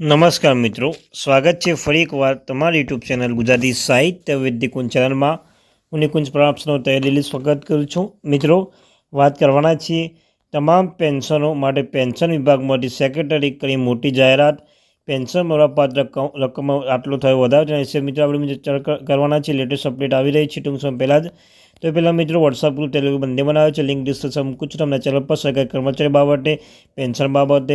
નમસ્કાર મિત્રો, સ્વાગત છે ફરી એકવાર તમારી યુટ્યુબ ચેનલ ગુજરાતી સાહિત્ય વિદ્યકુંજ ચેનલમાં. હું નિકુંજ પ્રાપ્સનો તૈયારી સ્વાગત કરું છું. મિત્રો, વાત કરવાના છીએ તમામ પેન્શનો માટે પેન્શન વિભાગમાંથી સેક્રેટરી કરી મોટી જાહેરાત. પેન્શન મળવાપાત્ર રકમ આટલો થયો વધારો છે. મિત્રો આપણે કરવાના છીએ. લેટેસ્ટ અપડેટ આવી રહી છે. ટૂંક સમય પહેલાં જ તો પહેલાં મિત્રો વોટ્સઅપ ગ્રુપ ટેલિગ્રામ બંને બનાવ્યો છે. લિંક ડિસ્ક્રિપ્શન મૂકું છું તમને ચેનલ પર સરકારી કર્મચારી બાબતે પેન્શન બાબતે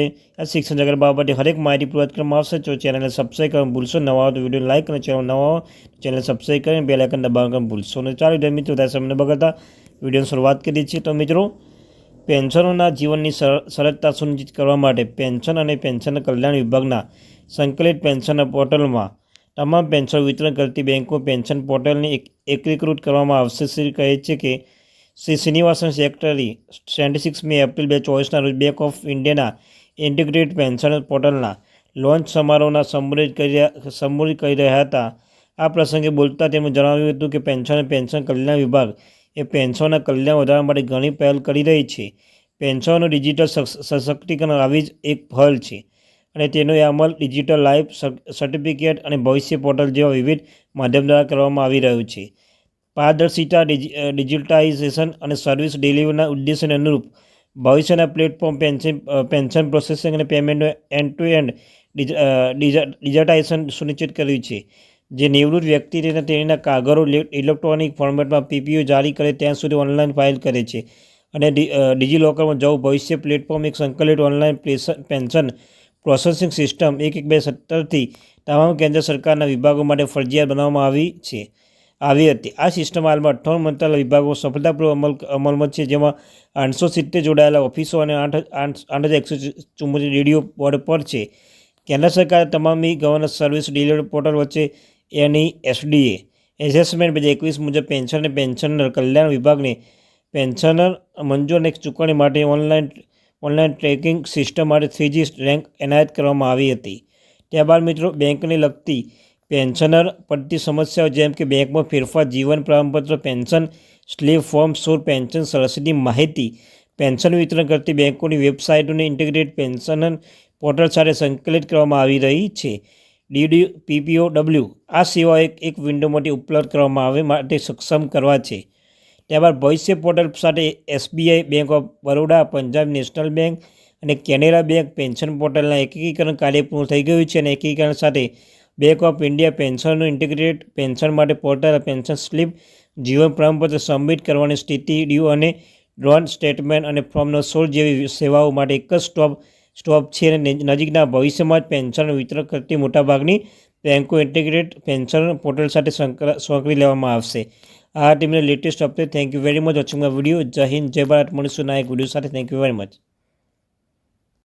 શિક્ષણ જગત બાબતે હરેક માહિતી પૂર્વક કરવામાં આવશે. જો ચેનલને સબસ્ક્રાઈબ કરવા ભૂલશો નવા તો વીડિયો લાઇક અને ચેનલ નવા ચેનલ સબસ્ક્રાઈબ કરીને બે લાઇકન દબાવવાનું ભૂલશો અને ચાલો મિત્રો ત્યાં સમયને બગાડતા વિડીયોની શરૂઆત કરીએ છીએ. તો મિત્રો, પેન્શનોના જીવનની સર- સરળતા સુનિશ્ચિત કરવા માટે પેન્શન અને પેન્શન કલ્યાણ વિભાગના સંકલિત પેન્શન પોર્ટલમાં તમામ પેન્શન વિતરણ કરતી બેંકો પેન્શન પોર્ટલને એકીકૃત કરવામાં આવશે. શ્રી કહે છે કે Shri Srinivasan secretary twenty six May April બે ચોવીસના રોજ બેંક ઓફ ઇન્ડિયાના ઇન્ટિગ્રેટેડ પેન્શન પોર્ટલના લોન્ચ સમારોહના સંબોધિત કરી સંબોધિત કરી રહ્યા હતા. આ પ્રસંગે બોલતા તેમણે જણાવ્યું હતું કે પેન્શન પેન્શન કલ્યાણ વિભાગ એ પેન્શનના કલ્યાણ વધારવા માટે ઘણી પહેલ કરી રહી છે. પેન્શનનું ડિજિટલ સશક્તિકરણ આવી જ એક પહેલ છે. અને તેનો એ અમલ ડિજિટલ લાઈફ સર્ટિફિકેટ અને ભવિષ્ય પોર્ટલ જેવા વિવિધ માધ્યમ દ્વારા કરવામાં આવી રહ્યું છે. પારદર્શિતા ડિજિટાઇઝેશન અને સર્વિસ ડિલિવરીના ઉદ્દેશ્યને અનુરૂપ ભવિષ્યના પ્લેટફોર્મ પેન્શન પેન્શન પ્રોસેસિંગ અને પેમેન્ટનું એન્ડ ટુ એન્ડ ડિજિટાઇઝેશન સુનિશ્ચિત કર્યું છે. જે નિવૃત્ત વ્યક્તિ તેને તેના કાગળો ઇલે- ઇલેક્ટ્રોનિક ફોર્મેટમાં પીપીઓ જારી કરે ત્યાં સુધી ઓનલાઈન ફાઇલ કરે છે. અને ડિજિલોકરમાં જવું ભવિષ્ય પ્લેટફોર્મ એક સંકલિત ઓનલાઈન પેન્શન પ્રોસેસિંગ સિસ્ટમ એક એક બે સત્તરથી તમામ કેન્દ્ર સરકારના વિભાગો માટે ફરજિયાત બનાવવામાં આવી છે. આવી હતી. આ સિસ્ટમ હાલમાં અઠ્ઠાવન મંત્રાલય વિભાગો સફળતાપૂર્વક અમલ અમલમાં છે, જેમાં આઠસો સિત્તેર જોડાયેલા ઓફિસો અને આઠ આઠ હજાર એકસો ચુમ્મોતેર રેડિયો બોર્ડ પર છે. કેન્દ્ર સરકારે તમામ ગવર્નન્સ સર્વિસ ડિલિવરી પોર્ટલ વચ્ચે એની એસડીએ એસેસમેન્ટ બે હજાર એકવીસ મુજબ પેન્શન અને પેન્શનર કલ્યાણ વિભાગને પેન્શનર મંજૂર અને ચૂકવણી માટે ઓનલાઈન ઓનલાઈન ટ્રેકિંગ સિસ્ટમ માટે થ્રીજી રેન્ક એનાયત કરવામાં આવી હતી. ત્યારબાદ મિત્રો, બેંકને લગતી પેન્શનર પડતી સમસ્યાઓ જેમ કે બેંકમાં ફેરફાર, જીવન પ્રમાણપત્ર, પેન્શન સ્લીપ ફોર્મ, સોર પેન્શન સબસિડી માહિતી, પેન્શન વિતરણ કરતી બેંકોની વેબસાઇટોને ઇન્ટિગ્રેટ પેન્શન પોર્ટલ સાથે સંકલિત કરવામાં આવી રહી છે. ડીડી પીપીઓ ડબલ્યુ આ સેવાઓ એક એક વિન્ડોમાંથી ઉપલબ્ધ કરવામાં આવે માટે સક્ષમ કરવા છે. ત્યારબાદ ભવિષ્ય પોર્ટલ સાથે SBI bank of Baroda Punjab national bank અને કેનેરા બેંક પેન્શન પોર્ટલના એકીકરણ કાર્ય પૂર્ણ થઈ ગયું છે અને એકીકરણ સાથે બેંક ઓફ ઇન્ડિયા પેન્શનનું ઇન્ટિગ્રેટ પેન્શન માટે પોર્ટલ પેન્શન સ્લીપ જીવન પ્રમાણપત્ર સબમિટ કરવાની સ્થિતિ ડ્યુ અને ડ્રોન સ્ટેટમેન્ટ અને ફોર્મનો સોળ જેવી સેવાઓ માટે એક જ સ્ટોપ સ્ટોપ છે અને નજીકના ભવિષ્યમાં જ પેન્શન વિતરણ કરતી મોટાભાગની બેંકો ઇન્ટિગ્રેટ પેન્શન પોર્ટલ સાથે સોંકળી લેવામાં આવશે. આ ટીમને latest update thank you very much watching my video Jai Hind Jai Bharat મળીશું ના એક વીડિયો સાથે. Thank you very much